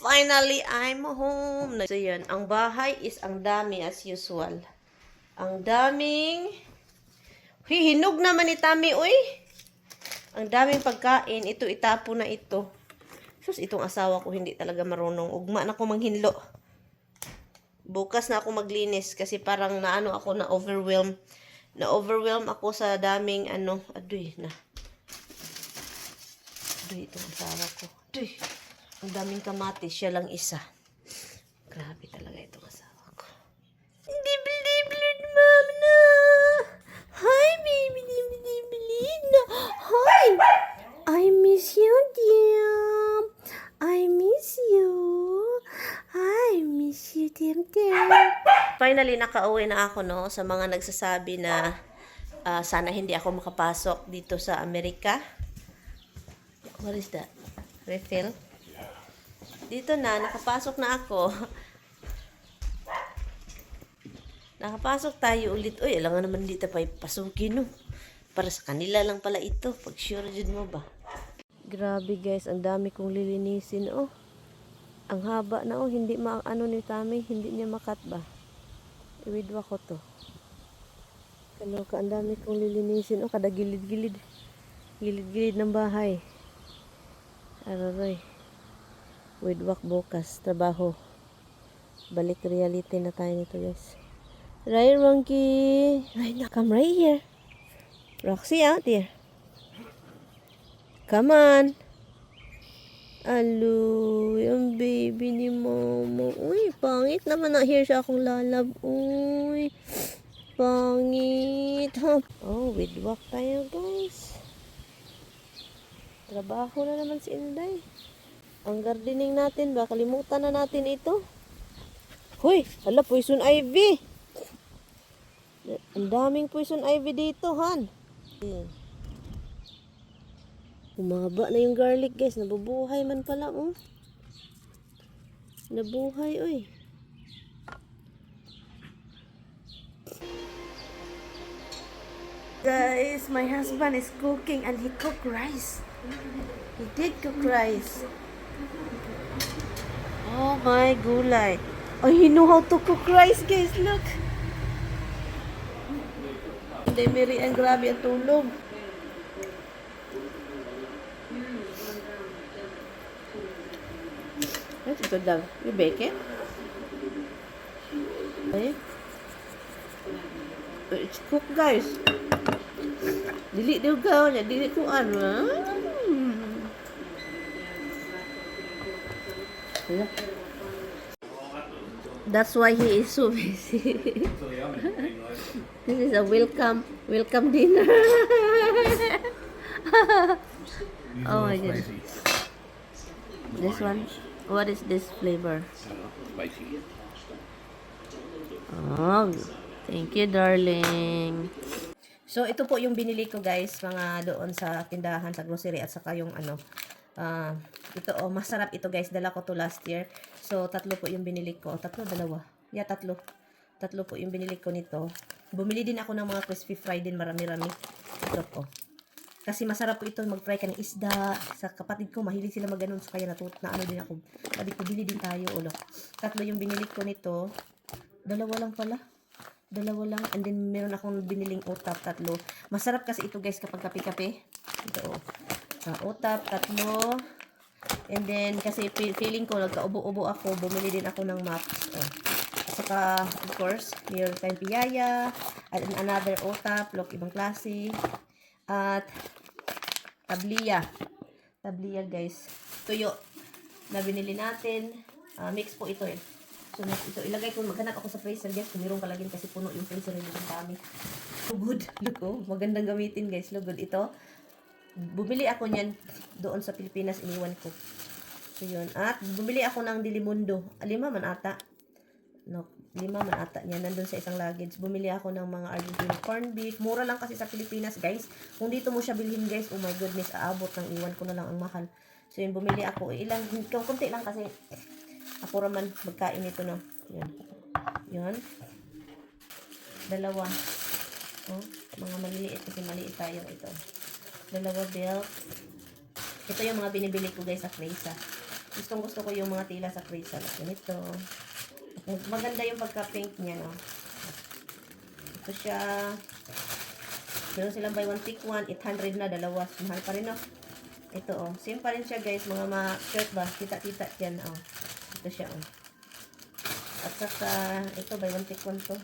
finally I'm home. So yun, ang bahay is ang dami as usual. Ang daming... Huy, hinog naman ni Tami, uy. Ang daming pagkain. Ito, itapo na ito. Sus, itong asawa ko hindi talaga marunong. Ugma na ko manghinlo. Bukas na ako maglinis kasi parang naano ako na overwhelm. Na overwhelm ako sa daming ano, adoy na. Adoy itong asawa ko. Adoy. Ang daming kamatis, siya lang isa. Grabe talaga itong asawa ko. Hindi believe mom na. Hi, baby. Hindi believe na. Hi. I miss you, dear. I miss you. I miss you, Tim Tim. Finally, nakauwi na ako, no, sa mga nagsasabi na ah, sana hindi ako makapasok dito sa Amerika. What is that? Refill? Dito na, nakapasok na ako. Nakapasok tayo ulit. Uy, alam nga naman dito pa ipasukin, no? Para sa kanila lang pala ito. Pag sure dyan mo ba? Grabe guys, ang dami kong lilinisin, oh. Ang haba na, oh. Hindi ma ano ni Tami, hindi niya makat ba? Iwidwa ko to. Kaloka, ang dami kong lilinisin, oh. Kada gilid-gilid. Gilid-gilid ng bahay. Araray. Widwak bukas, trabaho. Balik reality na tayo nito, guys. Right, Monkey. Right now, come right here. Roxy, out here. Come on. Alo, yung baby ni mama. Uy, pangit naman na here siya akong lalab. Uy, pangit. Ha? Oh, widwak tayo, guys. Trabaho na naman si Inday. Ang gardening natin ba? Kalimutan na natin ito. Hoy, hala, poison ivy. Ang daming poison ivy dito, Han. Umaba na yung garlic, guys. Nabubuhay man pala, oh. Nabuhay, oy. Guys, my husband is cooking and he cooked rice. He did cook rice. Oh my gulay. Oh, he know how to cook rice, guys. Look. Hindi, Mary, ang grabe ang tulog. That's good daw. You bake it? Okay. It's cooked, guys. Dili daw gaw niya. Dili ko ano. ah. Wala. That's why he is so busy. this is a welcome, welcome dinner. oh my goodness. This one, what is this flavor? Spicy. Oh, thank you, darling. So, ito po yung binili ko, guys, mga doon sa tindahan, sa grocery, at saka yung ano, ah, ito, oh, masarap ito, guys. Dala ko to last year. So, tatlo po yung binili ko. Tatlo, dalawa. Yeah, tatlo. Tatlo po yung binili ko nito. Bumili din ako ng mga crispy fry din, marami-rami. Ito po. Kasi masarap po ito mag-fry ka ng isda. Sa kapatid ko, mahilig sila mag-ganon. So, kaya natut na ano din ako. Sabi ko, bili din tayo, ulo. Tatlo yung binili ko nito. Dalawa lang pala. Dalawa lang. And then, meron akong biniling utap, tatlo. Masarap kasi ito, guys, kapag kape-kape. Ito, oh. Ah, utap, tatlo. And then, kasi fe- feeling ko, nagkaubo-ubo ako, bumili din ako ng maps. Oh. At saka, of course, meron tayong piyaya. And another utap, look, ibang klase. At, tabliya. Tabliya, guys. Tuyo na binili natin. Ah, mix po ito eh. So, mix ito. Ilagay ko, maghanap ako sa freezer, guys. Kung meron ka lagyan kasi puno yung freezer nito ng kami. Lugod. Look, oh. Magandang gamitin, guys. Lugod. Ito, bumili ako niyan doon sa Pilipinas, iniwan ko. So, yun. At, bumili ako ng Dilimundo. Lima man ata. No, lima man ata niya. Nandun sa isang luggage. Bumili ako ng mga Argentine corned beef. Mura lang kasi sa Pilipinas, guys. Kung dito mo siya bilhin, guys, oh my goodness, aabot ng iwan ko na lang ang mahal. So, yun, bumili ako. Ilang, kunti lang kasi ako raman magkain ito, no. Yun. Yun. Dalawa. Oh, mga maliliit kasi maliit tayo ito. Dalawa belt. Ito yung mga binibili ko guys sa Fresa. Gustong gusto ko yung mga tila sa crystal. Ganito. Maganda yung pagka-pink niya, no? Ito siya. Meron silang buy one, take one. 800 na, dalawa. Mahal pa rin, no? Ito, oh. Same pa rin siya, guys. Mga mga shirt ba? Kita-kita yan, oh. Ito siya, oh. At saka, ito, buy one, take one to.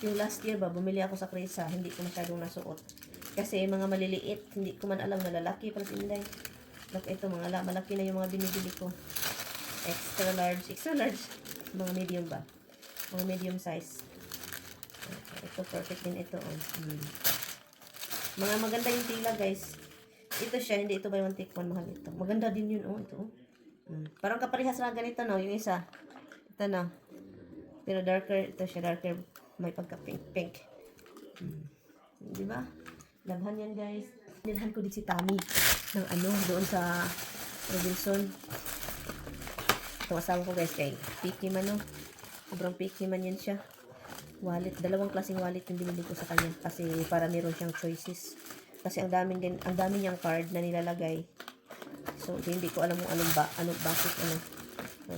Yung last year ba, bumili ako sa Krisa. Hindi ko masyadong nasuot. Kasi mga maliliit, hindi ko man alam na lalaki pala sinday. Look, ito, mga la, malaki na yung mga binibili ko. Extra large. Extra large. Mga medium ba? Mga medium size. Ito, perfect din ito. Oh. Hmm. Mga maganda yung tila, guys. Ito siya, hindi ito buy one take one. Mahal ito. Maganda din yun, oh. Ito, oh. Hmm. Parang kaparehas na ganito, no? Yung isa. Ito na. Pero darker, ito siya, darker. May pagka-pink-pink. Hmm. Di ba? Labhan yan, guys. Nilhan ko din si Tami ng ano, doon sa Robinson. Itong asawa ko, guys, kay picky man, no? Sobrang picky man yan siya. Wallet, dalawang klaseng wallet yung binili ko sa kanya kasi para meron siyang choices. Kasi ang daming din, ang dami niyang card na nilalagay. So, hindi ko alam kung anong ba, ano, bakit, ano,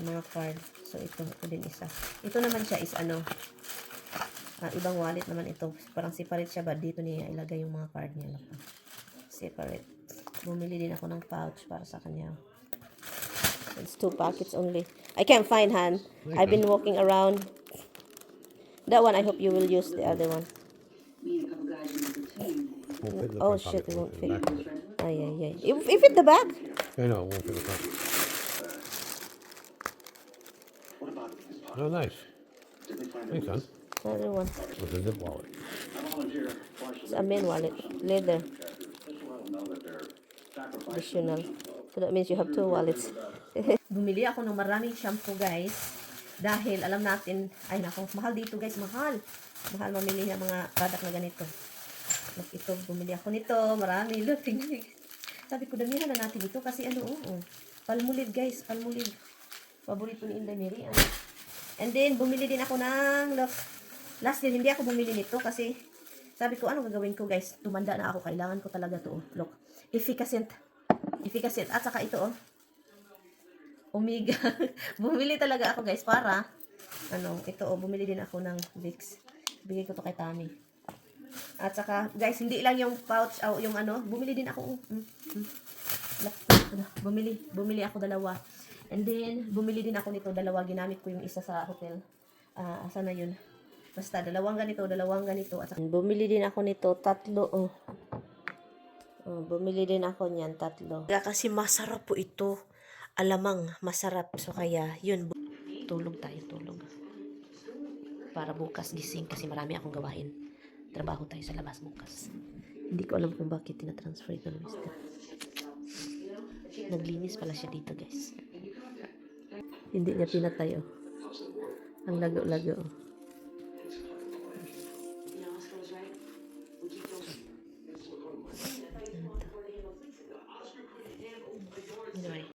mga card. So, ito, ito din isa. Ito naman siya is ano, ah, ibang wallet naman ito. Parang separate siya ba? Dito niya ilagay yung mga card niya. Lapa. Separate. Bumili din ako ng pouch para sa kanya. It's two packets only. I can't find, Han. I've been walking around. That one, I hope you will use the other one. Fit Oh, shit, it won't fit. back it. Ay, ay, ay. If, if it the back? I know, it won't fit the front. Oh, nice. Thanks, son. Another one. With a zip wallet. It's a main wallet. Leather. Additional. So that means you have two wallets. Bumili ako ng maraming shampoo, guys. Dahil alam natin, ay nako, mahal dito guys, mahal. Mahal mamili ng mga product na ganito. Look, ito, bumili ako nito. Marami. Look, tingnan. Sabi ko, damihan na natin ito kasi ano, oo. Palmolive guys, palmolive. Paborito ni Inday Mary. Ano. And then, bumili din ako ng, look, last year, hindi ako bumili nito kasi sabi ko, ano gagawin ko guys? Tumanda na ako, kailangan ko talaga to. oh. Look, efficacent. Efficacent. At saka ito, oh. Omega. bumili talaga ako guys para, ano, ito, oh, bumili din ako ng Vicks. Bigay ko to kay Tami. At saka, guys, hindi lang yung pouch, oh, yung ano, bumili din ako. oh. Mm, mm. Bumili, bumili ako dalawa. And then, bumili din ako nito, dalawa, ginamit ko yung isa sa hotel. Ah, asa na yun? Basta, dalawang ganito, dalawang ganito. At bumili din ako nito, tatlo, oh. Oh, bumili din ako niyan, tatlo. Kaya kasi masarap po ito. Alamang, masarap. So, kaya, yun. Tulog tayo, tulog. Para bukas gising kasi marami akong gawain. Trabaho tayo sa labas bukas. Hindi ko alam kung bakit tinatransfer ito ng mister. Naglinis pala siya dito, guys. Hindi niya pinatay, oh. Ang lago-lago, oh.